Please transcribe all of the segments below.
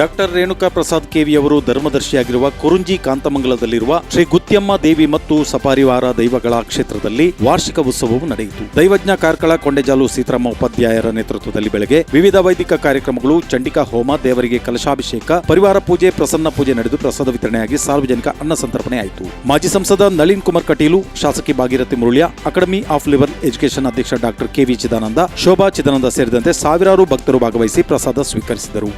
Doctor Renuka Prasad KV ಅವರು ಧರ್ಮದರ್ಶಿಯಾಗಿರುವ ಕುರುಂಜಿ ಕಾಂತಮಂಗಲದಲ್ಲಿರುವ ಶ್ರೀ ಗುತ್ಯಮ್ಮ ದೇವಿ ಮತ್ತು ಸಪಾರಿವಾರ ದೈವಗಳ ಕ್ಷೇತ್ರದಲ್ಲಿ ವಾರ್ಷಿಕ ಉತ್ಸವವು ನಡೆಯಿತು. ದೈವಜ್ಞ ಕಾರ್ಕಳ ಕೊಂಡೆಜಾಲು ಸೀತಾರಾಮ ಉಪಾಧ್ಯಾಯರ ನೇತೃತ್ವದಲ್ಲಿ ಬೆಳಗ್ಗೆ ವಿವಿಧ ವೈದಿಕ ಕಾರ್ಯಕ್ರಮಗಳು, ಚಂಡಿಕಾ ಹೋಮ, ದೇವರಿಗೆ ಕಲಶಾಭಿಷೇಕ, ಪರಿವಾರ ಪೂಜೆ, ಪ್ರಸನ್ನ ಪೂಜೆ ನಡೆದು ಪ್ರಸಾದ ವಿತರಣೆಯಾಗಿ ಸಾರ್ವಜನಿಕ ಅನ್ನ ಸಂತರ್ಪಣೆಯಾಯಿತು ಮಾಜಿ ಸಂಸದ ನಳಿನ್ ಕುಮಾರ್ ಕಟೀಲು, ಶಾಸಕಿ Bhagirathi Murulya, academy of liberal education ಅಧ್ಯಕ್ಷ ಡಾಕ್ಟರ್ ಕೆವಿ ಚಿದಾನಂದ, ಶೋಭಾ ಚಿದಾನಂದ ಸೇರಿದಂತೆ ಸಾವಿರಾರು ಭಕ್ತರು ಭಾಗವಹಿಸಿ ಪ್ರಸಾದ ಸ್ವೀಕರಿಸಿದರು.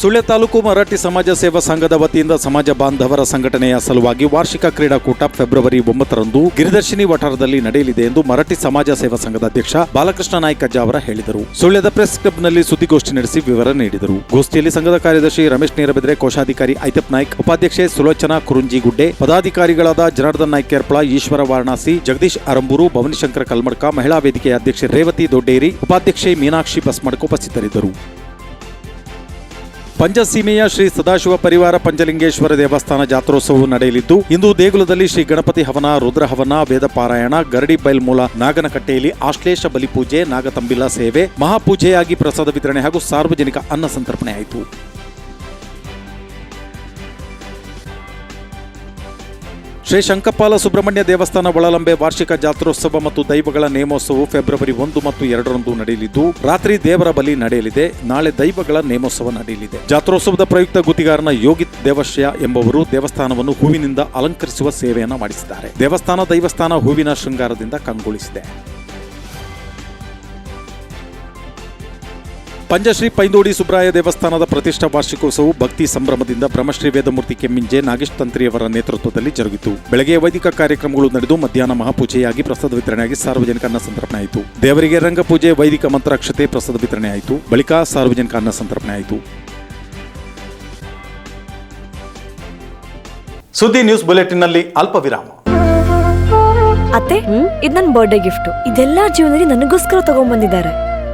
ಸುಳ್ಯ ತಾಲೂಕು ಮರಾಠಿ ಸಮಾಜ ಸೇವಾ ಸಂಘದ ವತಿಯಿಂದ ಸಮಾಜ ಬಾಂಧವರ ಸಂಘಟನೆಯ ಸಲುವಾಗಿ ವಾರ್ಷಿಕ ಕ್ರೀಡಾಕೂಟ ಫೆಬ್ರವರಿ ಒಂಬತ್ತರಂದು ಗಿರಿದರ್ಶಿನಿ ವಠಾರದಲ್ಲಿ ನಡೆಯಲಿದೆ ಎಂದು ಮರಾಠಿ ಸಮಾಜ ಸೇವಾ ಸಂಘದ ಅಧ್ಯಕ್ಷ ಬಾಲಕೃಷ್ಣ ನಾಯ್ಕ ಜಾವರ ಹೇಳಿದರು. ಸುಳ್ಯದ ಪ್ರೆಸ್ ಕ್ಲಬ್ನಲ್ಲಿ ಸುದ್ದಿಗೋಷ್ಠಿ ನಡೆಸಿ ವಿವರ ನೀಡಿದರು. ಗೋಷ್ಠಿಯಲ್ಲಿ ಸಂಘದ ಕಾರ್ಯದರ್ಶಿ ರಮೇಶ್ ನೀರಬೆದ್ರೆ, ಕೋಶಾಧಿಕಾರಿ ಐತಪ್ ನಾಯ್ಕ್, ಉಪಾಧ್ಯಕ್ಷೆ ಸುಲೋಚನಾ ಕುರುಂಜಿಗುಡ್ಡೆ, ಪದಾಧಿಕಾರಿಗಳಾದ ಜನಾರ್ದನ್ ನಾಯ್ಕ ಕೇರ್ಪಳ ಈಶ್ವರ ವಾರಣಾಸಿ, ಜಗದೀಶ್ ಅರಂಬೂರು ಭವನಿಶಂಕರ ಕಲ್ಮಡ್ಕ, ಮಹಿಳಾ ವೇದಿಕೆಯ ಅಧ್ಯಕ್ಷೆ ರೇವತಿ ದೊಡ್ಡೇರಿ, ಉಪಾಧ್ಯಕ್ಷೆ ಮೀನಾಕ್ಷಿ ಬಸ್ಮಡ್ಕ ಉಪಸ್ಥಿತರಿದ್ದರು. ಪಂಚಸೀಮೆಯ ಶ್ರೀ ಸದಾಶಿವ ಪರಿವಾರ ಪಂಚಲಿಂಗೇಶ್ವರ ದೇವಸ್ಥಾನ ಜಾತ್ರೋತ್ಸವವು ನಡೆಯಲಿದ್ದು, ಇಂದು ದೇಗುಲದಲ್ಲಿ ಶ್ರೀ ಗಣಪತಿ ಹವನ, ರುದ್ರ ಹವನ, ವೇದ ಪಾರಾಯಣ, ಗರಡಿ ಬೈಲ್ಮೂಲ ನಾಗನಕಟ್ಟೆಯಲ್ಲಿ ಆಶ್ಲೇಷ ಬಲಿಪೂಜೆ, ನಾಗತಂಬಿಲ ಸೇವೆ, ಮಹಾಪೂಜೆಯಾಗಿ ಪ್ರಸಾದ ವಿತರಣೆ ಹಾಗೂ ಸಾರ್ವಜನಿಕ ಅನ್ನ ಸಂತರ್ಪಣೆ ಶ್ರೀ ಶಂಕಪಾಲ ಸುಬ್ರಹ್ಮಣ್ಯ ದೇವಸ್ಥಾನ ಒಳಲಂಬೆ ವಾರ್ಷಿಕ ಜಾತ್ರೋತ್ಸವ ಮತ್ತು ದೈವಗಳ ನೇಮೋತ್ಸವವು ಫೆಬ್ರವರಿ ಒಂದು ಮತ್ತು ಎರಡರಂದು ನಡೆಯಲಿದ್ದು, ರಾತ್ರಿ ದೇವರ ಬಲಿ ನಡೆಯಲಿದೆ. ನಾಳೆ ದೈವಗಳ ನೇಮೋತ್ಸವ ನಡೆಯಲಿದೆ. ಜಾತ್ರೋತ್ಸವದ ಪ್ರಯುಕ್ತ ಗುತ್ತಿಗಾರನ ಯೋಗಿತ್ ದೇವಶ್ಯ ಎಂಬುವರು ದೇವಸ್ಥಾನವನ್ನು ಹೂವಿನಿಂದ ಅಲಂಕರಿಸುವ ಸೇವೆಯನ್ನು ಮಾಡಿಸಿದ್ದಾರೆ. ದೇವಸ್ಥಾನ ದೈವಸ್ಥಾನ ಹೂವಿನ ಶೃಂಗಾರದಿಂದ ಕಂಗೊಳಿಸಿದೆ. ಪಂಚಶ್ರೀ ಪೈಂದೋಡಿ ಸುಬ್ರಾಯ ದೇವಸ್ಥಾನದ ಪ್ರತಿಷ್ಠಾ ವಾರ್ಷಿಕೋತ್ಸವವು ಭಕ್ತಿ ಸಂಭ್ರಮದಿಂದ ಬ್ರಹ್ಮಶ್ರೀ ವೇದಮೂರ್ತಿ ಕೆಮ್ಮಿಂಜೆ ನಾಗೇಶ್ ತಂತ್ರಿಯವರ ನೇತೃತ್ವದಲ್ಲಿ ಜರುಗಿತು. ಬೆಳಗ್ಗೆ ವೈದಿಕ ಕಾರ್ಯಕ್ರಮಗಳು ನಡೆದು ಮಧ್ಯಾಹ್ನ ಮಹಾಪೂಜೆಯಾಗಿ ಪ್ರಸಾದ ವಿತರಣೆಯಾಗಿ ಸಾರ್ವಜನಿಕ ಅನ್ನ ಸಂತರ್ಪಣೆ ಆಯಿತು. ದೇವರಿಗೆ ರಂಗಪೂಜೆ ವೈದಿಕ ಮಂತ್ರಾಕ್ಷತೆ ಪ್ರಸಾದ ವಿತರಣೆ ಆಯಿತು. ಬಳಿಕ ಸಾರ್ವಜನಿಕ ಅನ್ನ ಸಂತರ್ಪಣೆ ಆಯಿತು. ಸುದ್ದಿ ನ್ಯೂಸ್ ಬುಲೆಟಿನ್ನಲ್ಲಿ ಅಲ್ಪ ವಿರಾಮ ಅತ್ತೆ ಇದು ನನ್ನ ಬರ್ಡೇ ಗಿಫ್ಟ್ ಇದೆಲ್ಲ ಜೀವನದಲ್ಲಿ ನನಗೋಸ್ಕರ ತಗೊಂಡ್ಬಂದಿದ್ದಾರೆ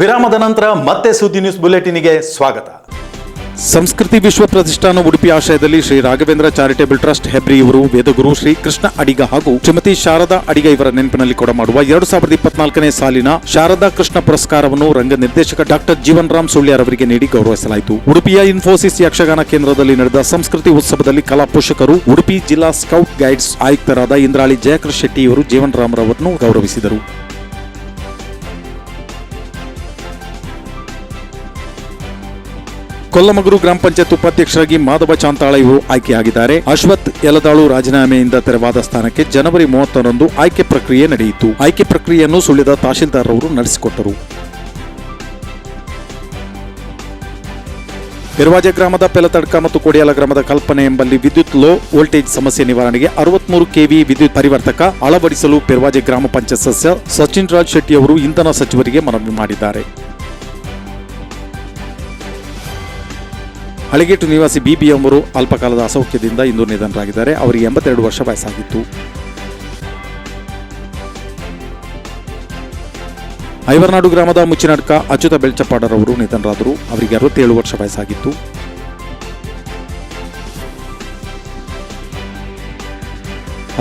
ವಿರಾಮದ ನಂತರ ಮತ್ತೆ ಸುದ್ದಿ ನ್ಯೂಸ್ ಬುಲೆಟಿನ್ಗೆ ಸ್ವಾಗತ. ಸಂಸ್ಕೃತಿ ವಿಶ್ವ ಪ್ರತಿಷ್ಠಾನ ಉಡುಪಿ ಆಶ್ರಯದಲ್ಲಿ ಶ್ರೀ ರಾಘವೇಂದ್ರ ಚಾರಿಟೇಬಲ್ ಟ್ರಸ್ಟ್ ಹೆಬ್ರಿ ಇವರು ವೇದಗುರು ಶ್ರೀ ಕೃಷ್ಣ ಅಡಿಗ ಹಾಗೂ ಶ್ರೀಮತಿ ಶಾರದಾ ಅಡಿಗ ಇವರ ನೆನಪಿನಲ್ಲಿ ಕೊಡಮಾಡುವ ಎರಡು ಸಾವಿರದ ಇಪ್ಪತ್ನಾಲ್ಕನೇ ಸಾಲಿನ ಶಾರದಾ ಕೃಷ್ಣ ಪುರಸ್ಕಾರವನ್ನು ರಂಗ ನಿರ್ದೇಶಕ ಡಾಕ್ಟರ್ ಜೀವನ್ ರಾಮ್ ಸುಳ್ಯಾರವರಿಗೆ ನೀಡಿ ಗೌರವಿಸಲಾಯಿತು. ಉಡುಪಿಯ ಇನ್ಫೋಸಿಸ್ ಯಕ್ಷಗಾನ ಕೇಂದ್ರದಲ್ಲಿ ನಡೆದ ಸಂಸ್ಕೃತಿ ಉತ್ಸವದಲ್ಲಿ ಕಲಾ ಪೋಷಕರು, ಉಡುಪಿ ಜಿಲ್ಲಾ ಸ್ಕೌಟ್ ಗೈಡ್ಸ್ ಆಯುಕ್ತರಾದ ಇಂದ್ರಾಳಿ ಜಯಕೃಷ್ ಶೆಟ್ಟಿ ಇವರು ಜೀವನ್ ರಾಮ್ರವರನ್ನು ಗೌರವಿಸಿದರು. ಕೊಲ್ಲಮಗರು ಗ್ರಾಮ ಪಂಚಾಯತ್ ಉಪಾಧ್ಯಕ್ಷರಾಗಿ ಮಾಧವ ಚಾಂತಾಳ ಇವರು ಆಯ್ಕೆಯಾಗಿದ್ದಾರೆ. ಅಶ್ವಥ್ ಯಲದಾಳು ರಾಜೀನಾಮೆಯಿಂದ ತೆರವಾದ ಸ್ಥಾನಕ್ಕೆ ಜನವರಿ ಮೂವತ್ತರಂದು ಆಯ್ಕೆ ಪ್ರಕ್ರಿಯೆ ನಡೆಯಿತು. ಆಯ್ಕೆ ಪ್ರಕ್ರಿಯೆಯನ್ನು ಸುಳಿದ ತಹಶೀಲ್ದಾರ್ ಅವರು ನಡೆಸಿಕೊಟ್ಟರು. ಪೆರ್ವಾಜೆ ಗ್ರಾಮದ ಪೆಲತಡ್ಕ ಮತ್ತು ಕೊಡಿಯಾಲ ಗ್ರಾಮದ ಕಲ್ಪನೆ ಎಂಬಲ್ಲಿ ವಿದ್ಯುತ್ ಲೋ ವೋಲ್ಟೇಜ್ ಸಮಸ್ಯೆ ನಿವಾರಣೆಗೆ ಅರವತ್ಮೂರು ಕೆವಿ ವಿದ್ಯುತ್ ಪರಿವರ್ತಕ ಅಳವಡಿಸಲು ಪೆರ್ವಾಜೆ ಗ್ರಾಮ ಪಂಚಾಯತ್ ಸದಸ್ಯ ಸಚಿನ್ ರಾಜ್ ಶೆಟ್ಟಿ ಅವರು ಇಂಧನ ಸಚಿವರಿಗೆ ಮನವಿ ಮಾಡಿದ್ದಾರೆ. ಹಳಗೇಟು ನಿವಾಸಿ ಬಿಬಿ ಎಂಬರು ಅಲ್ಪಕಾಲದ ಅಸೌಖ್ಯದಿಂದ ಇಂದು ನಿಧನರಾಗಿದ್ದಾರೆ. ಅವರಿಗೆ ಎಂಬತ್ತೆರಡು ವರ್ಷ ವಯಸ್ಸಾಗಿತ್ತು. ಐವರ್ನಾಡು ಗ್ರಾಮದ ಮುಚ್ಚಿನಡ್ಕ ಅಚ್ಯುತ ಬೆಳ್ಚಪ್ಪಾಡರ್ ಅವರು ನಿಧನರಾದರು. ಅವರಿಗೆ ಅರವತ್ತೇಳು ವರ್ಷ ವಯಸ್ಸಾಗಿತ್ತು.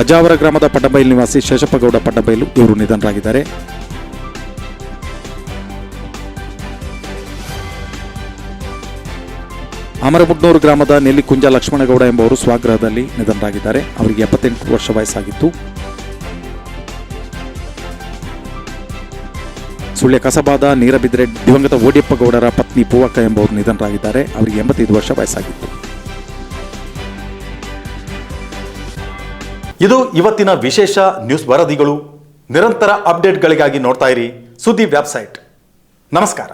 ಅಜಾವರ ಗ್ರಾಮದ ಪಡ್ಡಬೈಲ್ ನಿವಾಸಿ ಶೇಷಪ್ಪಗೌಡ ಪಡ್ಡಬೈಲು ಇವರು ನಿಧನರಾಗಿದ್ದಾರೆ. ಅಮರಮುಡ್ನೂರು ಗ್ರಾಮದ ನೆಲ್ಲಿಕುಂಜ ಲಕ್ಷ್ಮಣಗೌಡ ಎಂಬುವರು ಸ್ವಾಗ್ರಹದಲ್ಲಿ ನಿಧನರಾಗಿದ್ದಾರೆ. ಅವರಿಗೆ ಎಪ್ಪತ್ತೆಂಟು ವರ್ಷ ವಯಸ್ಸಾಗಿತ್ತು. ಸುಳ್ಯ ಕಸಬಾದ ನೀರಬಿದ್ರೆ ದಿವಂಗತ ಓಡಿಯಪ್ಪ ಗೌಡರ ಪತ್ನಿ ಪೂವಕ್ಕ ಎಂಬುವರು ನಿಧನರಾಗಿದ್ದಾರೆ. ಅವರಿಗೆ ಎಂಬತ್ತೈದು ವರ್ಷ ವಯಸ್ಸಾಗಿತ್ತು. ಇದು ಇವತ್ತಿನ ವಿಶೇಷ ನ್ಯೂಸ್ ವರದಿಗಳು. ನಿರಂತರ ಅಪ್ಡೇಟ್ಗಳಿಗಾಗಿ ನೋಡ್ತಾ ಇರಿ ಸುದ್ದಿ ವೆಬ್ಸೈಟ್. ನಮಸ್ಕಾರ.